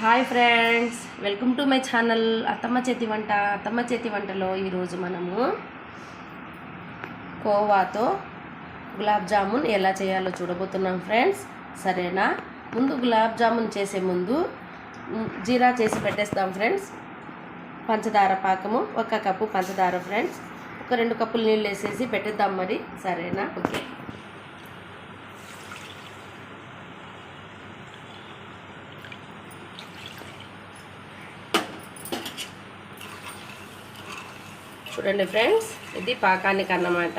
Hi friends welcome to my channel అత్తమ్మ చేతి వంట అత్తమ్మ చేతి వంటలో ఈరోజు మనము కోవాతో గులాబ్ జామున్ ఎలా చేయాలో చూడబోతున్నాం ఫ్రెండ్స్. సరేనా? ముందు గులాబ్ జామున్ చేసే ముందు జీరా చేసి పెట్టేస్తాం ఫ్రెండ్స్. పంచదార పాకము ఒక కప్పు పంచదార ఫ్రెండ్స్. ఒక రెండు కప్పులు నీళ్ళు వేసేసి పెట్టేద్దాం మరి. సరేనా? ఓకే. చూడండి ఫ్రెండ్స్ ఇది పాకానికి అన్నమాట.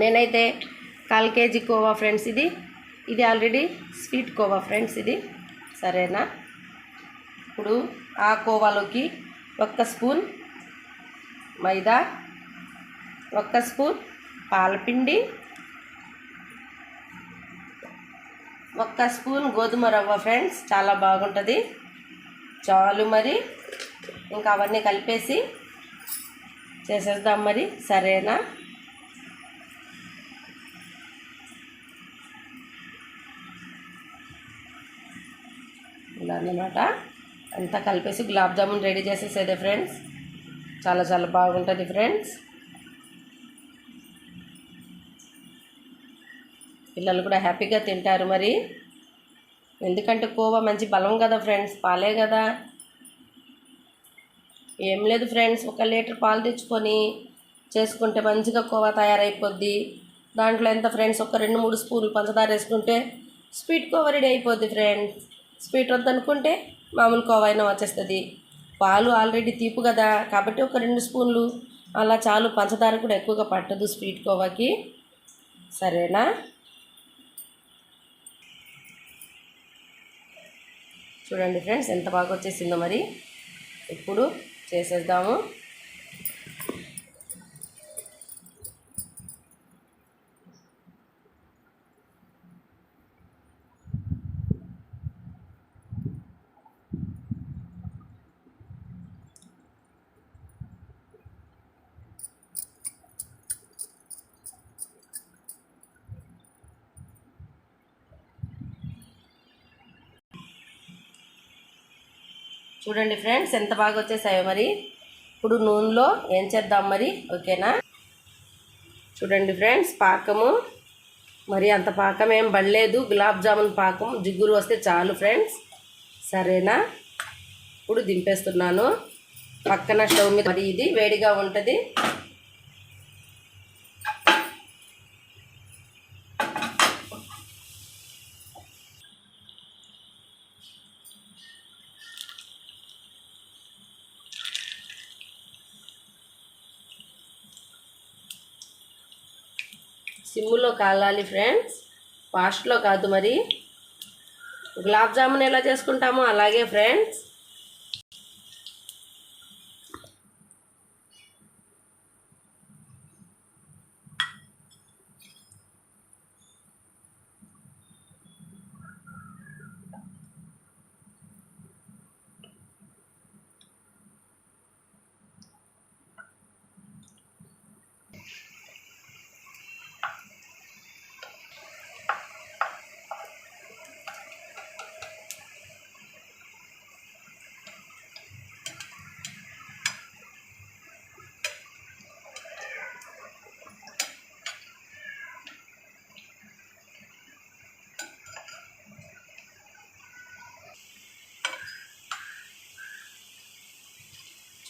నేనైతే కాల్ కేజీ కోవా ఫ్రెండ్స్ ఇది. ఇది ఆల్రెడీ స్వీట్ కోవా ఫ్రెండ్స్ ఇది. సరేనా? ఇప్పుడు ఆ కోవాలోకి ఒక్క స్పూన్ మైదా ఒక్క స్పూన్ పాలపిండి ఒక్క స్పూన్ గోధుమ రవ్వ ఫ్రెండ్స్. చాలా బాగుంటుంది. చాలు మరి. ఇంకా అవన్నీ కలిపేసి చేసేద్దాం మరి. సరేనా? ఇలా అన్నమాట అంతా కలిపేసి గులాబ్ జామున్ రెడీ చేసేసేదే ఫ్రెండ్స్. చాలా చాలా బాగుంటుంది ఫ్రెండ్స్. పిల్లలు కూడా హ్యాపీగా తింటారు మరి. ఎందుకంటే కోవా మంచి బలం కదా ఫ్రెండ్స్ పాలే కదా. ఏం లేదు ఫ్రెండ్స్ ఒక లీటర్ పాలు తెచ్చుకొని చేసుకుంటే మంచిగా కోవా తయారైపోద్ది. దాంట్లో ఎంత ఫ్రెండ్స్ ఒక రెండు మూడు స్పూన్లు పంచదార వేసుకుంటే స్వీట్ కోవా రెడీ అయిపోద్ది ఫ్రెండ్స్. స్వీట్ వద్దనుకుంటే మామూలు కోవా అయినా వచ్చేస్తుంది. పాలు ఆల్రెడీ తీపు కదా కాబట్టి ఒక రెండు స్పూన్లు అలా చాలు పంచదార కూడా ఎక్కువగా పట్టదు స్వీట్ కోవాకి. సరేనా? చూడండి ఫ్రెండ్స్ ఎంత బాగా వచ్చేసిందో మరి. ఇప్పుడు చేసేద్దాము. చూడండి ఫ్రెండ్స్ ఎంత బాగా వచ్చేసాయో మరి. ఇప్పుడు నూనెలో ఏం చేద్దాం మరి? ఓకేనా? చూడండి ఫ్రెండ్స్ పాకము. మరి అంత పాకం ఏం పడలేదు. గులాబ్ జామున్ పాకం జిగురు వస్తే చాలు ఫ్రెండ్స్. సరేనా? ఇప్పుడు దింపేస్తున్నాను. పక్కన స్టవ్ మీద మరి ఇది వేడిగా ఉంటుంది. సిమ్ములో కాలాలి ఫ్రెండ్స్. ఫాస్ట్లో కాదు మరి. గులాబ్ జామున్ ఎలా చేసుకుంటామో అలాగే ఫ్రెండ్స్.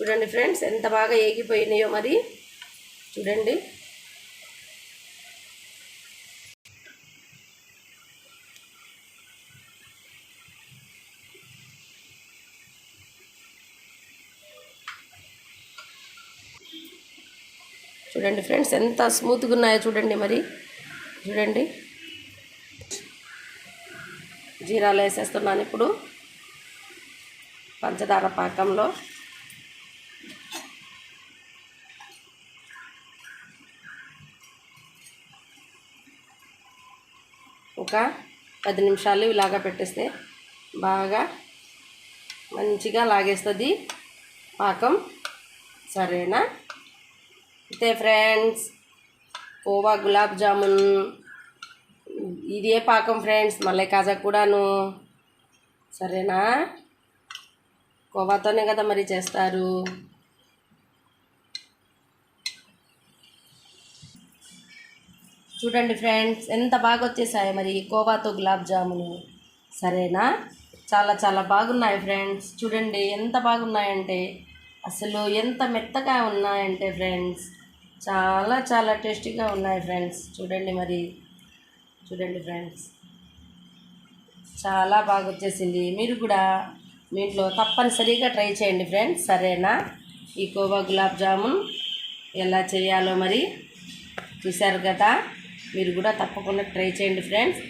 చూడండి ఫ్రెండ్స్ ఎంత బాగా ఏగిపోయినాయో మరి. చూడండి. చూడండి ఫ్రెండ్స్ ఎంత స్మూత్గా ఉన్నాయో చూడండి మరి. చూడండి. జీరాలు వేసేస్తున్నాను ఇప్పుడు. పంచదార పాకంలో. ఒక పది నిమిషాలు ఇలాగా పెట్టేస్తే బాగా మంచిగా లాగేస్తుంది పాకం. సరేనా? అయితే ఫ్రెండ్స్ కోవా గులాబ్ జామున్. ఇదే పాకం ఫ్రెండ్స్ మళ్ళీ కాజా కూడాను. సరేనా? కోవాతోనే కదా మరి చేస్తారు. చూడండి ఫ్రెండ్స్ ఎంత బాగా వచ్చేసాయి మరి కోవాతో గులాబ్ జాములు. సరేనా? చాలా చాలా బాగున్నాయి ఫ్రెండ్స్. చూడండి ఎంత బాగున్నాయంటే అసలు ఎంత మెత్తగా ఉన్నాయంటే ఫ్రెండ్స్. చాలా చాలా టేస్టీగా ఉన్నాయి ఫ్రెండ్స్. చూడండి మరి. చూడండి ఫ్రెండ్స్. చాలా బాగా వచ్చేసింది మీరు కూడా మీ ఇంట్లో తప్పనిసరిగా ట్రై చేయండి ఫ్రెండ్స్. సరేనా? ఈ కోవా గులాబ్ జామున్ ఎలా చేయాలో మరి చూశారు కదా? మీరు కూడా తప్పకుండా ట్రై చేయండి ఫ్రెండ్స్.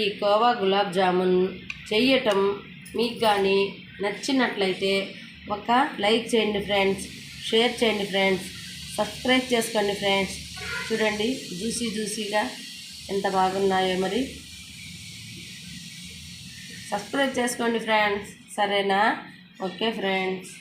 ఈ కోవా గులాబ్ జామున్ చేయటం మీకు కానీ నచ్చినట్లయితే ఒక లైక్ చేయండి ఫ్రెండ్స్ షేర్ చేయండి ఫ్రెండ్స్ సబ్స్క్రైబ్ చేసుకోండి ఫ్రెండ్స్. చూడండి జ్యూసీ జ్యూసీగా ఎంత బాగున్నాయో మరి. సబ్స్క్రైబ్ చేసుకోండి ఫ్రెండ్స్. సరేనా? Okay friends.